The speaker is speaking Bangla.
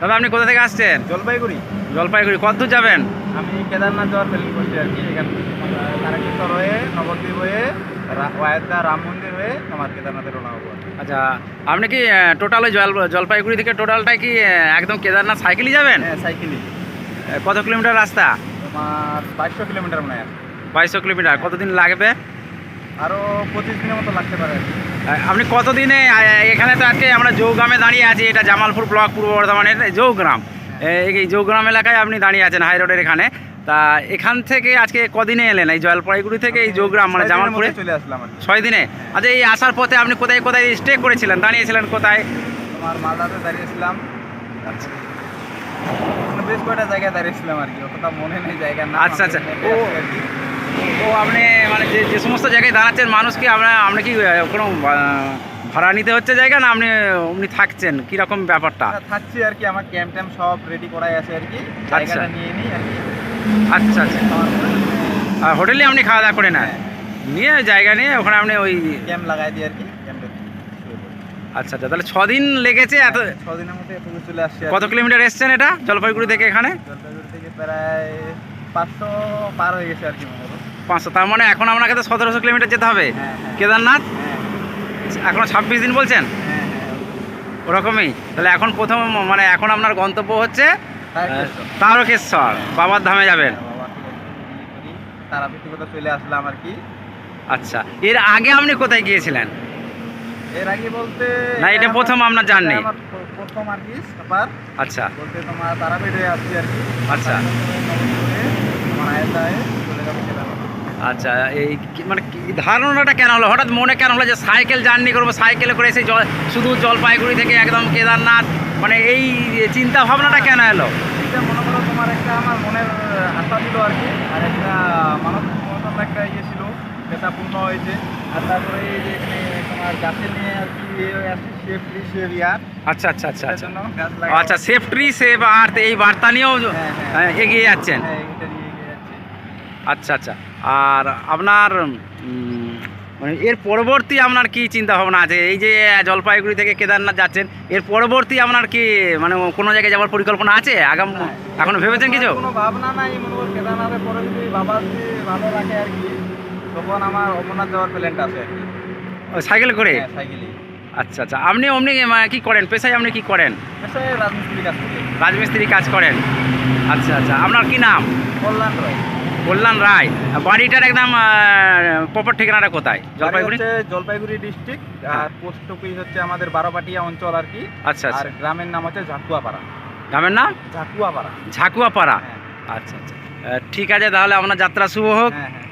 দাদা আপনি কোথা থেকে আসছেন? জলপাইগুড়ি। জলপাইগুড়ি। কত দূর যাবেন? আমি কেদারনাথ যাওয়ার প্ল্যানিং করছি আর কি এখান তারাকেশ্বর হয়ে নবদ্বীপ হয়ে অযোধ্যা রাম মন্দির হয়ে আমার কেদারনাথে রওনা হব আচ্ছা আপনি কি টোটাল ওই জল জলপাইগুড়ি থেকে টোটালটা কি একদম কেদারনাথ সাইকেলই যাবেন? হ্যাঁ সাইকেলই কত কিলোমিটার রাস্তা? তোমার বাইশশো কিলোমিটার মনে হয়। বাইশশো কিলোমিটার। কতদিন লাগবে? আরও পঁচিশ দিনের মতো লাগতে পারে আপনি কতদিনে এখানে তো আজকে আমরা জৌগ্রামে দাঁড়িয়ে আছি এটা জামালপুর ব্লক পূর্ব বর্ধমানের জৌগ্রাম। এই জৌগ্রাম এলাকায় আপনি দাঁড়িয়ে আছেন হাই রোডের এখানে। তা এখান থেকে আজকে কদিনে এলেন? এই জলপাইগুড়ি থেকে এই জৌগ্রাম মানে জামালপুরে? চলে আসলাম। ছয় দিনে? আচ্ছা এই আসার পথে আপনি কোথায় কোথায় স্টে করেছিলেন? দাঁড়িয়েছিলেন কোথায়? তোমার মালদাতে দাঁড়িয়েছিলাম। বেশ কয়টা জায়গায় দাঁড়িয়েছিলাম আর কি অতটা মনে নেই জায়গার আচ্ছা, আচ্ছা। ও। ও আপনি মানে যে যে সমস্ত জায়গায় দাঁড়াচ্ছেন মানুষ কি আমরা আপনি কি কোনো ভাড়া নিতে হচ্ছে জায়গা না আপনি অমনি থাকছেন? কীরকম ব্যাপারটা? থাকছি আর কি আমার ক্যাম্প ট্যাম্প সব রেডি করাই আছে আর কি। আচ্ছা। জায়গাটা নিয়ে নিই আর কি। আচ্ছা আচ্ছা। আর হোটেলে আপনি খাওয়া দাওয়া করে নেন হ্যাঁ। নিয়ে জায়গা নিয়ে ওখানে আপনি ওই ক্যাম্প লাগাই দিই আর কি আচ্ছা আচ্ছা। তাহলে ছদিন লেগেছে এত ছদিনের মধ্যে চলে আসছে কত কিলোমিটার এসছেন এটা? জলপাইগুড়ি থেকে এখানে? জলপাইগুড়ি থেকে প্রায় পাঁচশো পার হয়ে গেছে আর কি মনে। পাঁচশো তার মানে এখন আপনাকে তো সতেরোশো কিলোমিটার যেতে হবে। হ্যাঁ হ্যাঁ। কেদারনাথ? হ্যাঁ এখনও ছাব্বিশ দিন বলছেন? ওরকমই? তাহলে এখন প্রথম মানে এখন আপনার গন্তব্য হচ্ছে তারকেশ্বর। বাবার ধামে যাবেন। তারাপীঠ থেকে চলে আসলাম আর কি। আচ্ছা। এর আগে আপনি কোথায় গিয়েছিলেন? এর আগে বলতে না, এটা প্রথম আপনার জার্নি। আমার প্রথম আর কি আচ্ছা। বলতে তোমার তারাপীঠে আসছি আর কি। আচ্ছা। নবদ্বীপে তোমার আয়োধ্যায় চলে যাব কেদারনাথ। আচ্ছা এই মানে কি ধারণাটা কেন হলো? হঠাৎ মনে কেন হলো যে সাইকেল জার্নি করব সাইকেলে করে সেই জল শুধু জলপাইগুড়ি থেকে একদম কেদারনাথ? মানে এই চিন্তা ভাবনাটা কেন এলো? এটা মনে করো তোমার একটা আমার মনের আশা ছিল আর কি আর একটা মানব একটা ইয়ে ছিল যেটা পূর্ণ হয়েছে। আর তারপরে এই যে তোমার গাছের নিয়ে আর কি ট্রি শেপ ইয়ার আচ্ছা আচ্ছা আচ্ছা আচ্ছা। গাছ আচ্ছা সেফটি সেভ আর এই বার্তা নিয়েও হ্যাঁ, হ্যাঁ। হ্যাঁ, এগিয়ে যাচ্ছেন হ্যাঁ, এটা নিয়ে এগিয়ে যাচ্ছি। আচ্ছা আচ্ছা। আর আপনার মানে এর পরবর্তী আপনার কি চিন্তা ভাবনা আছে? এই যে জলপাইগুড়ি থেকে কেদারনাথ যাচ্ছেন এর পরবর্তী আপনার কি মানে কোনো জায়গায় যাওয়ার পরিকল্পনা আছে? আগাম এখনও ভেবেছেন কিছু? কোনো ভাবনা নাই কেদারনাথের পরে যদি বাবা যদি ভালো আর কি তখন আমার অমরনাথ যাওয়ার প্ল্যানটা আছে সাইকেল করে? হ্যাঁ সাইকেলে আচ্ছা আচ্ছা। আপনি অমনি মানে, কি করেন? পেশায় আপনি কি করেন? রাজমিস্ত্রি কাজ করি। রাজমিস্ত্রি কাজ করেন। আচ্ছা আচ্ছা। আপনার কি নাম? কল্যাণ রয়। কল্যাণ রায় বাড়িটার একদম প্রপার ঠিকানাটা কোথায়? জলপাইগুড়ি? জলপাইগুড়ি ডিস্ট্রিক্ট আর পোস্ট অফিস হচ্ছে আমাদের বারোপাটিয়া অঞ্চল আর কি। আচ্ছা আর আচ্ছা গ্রামের নাম হচ্ছে ঝাকুয়াপাড়া। গ্রামের নাম? ঝাকুয়াপাড়া। ঝাকুয়াপাড়া? হ্যাঁ। আচ্ছা আচ্ছা। ঠিক আছে তাহলে আপনার যাত্রা শুভ হোক। হ্যাঁ হ্যাঁ।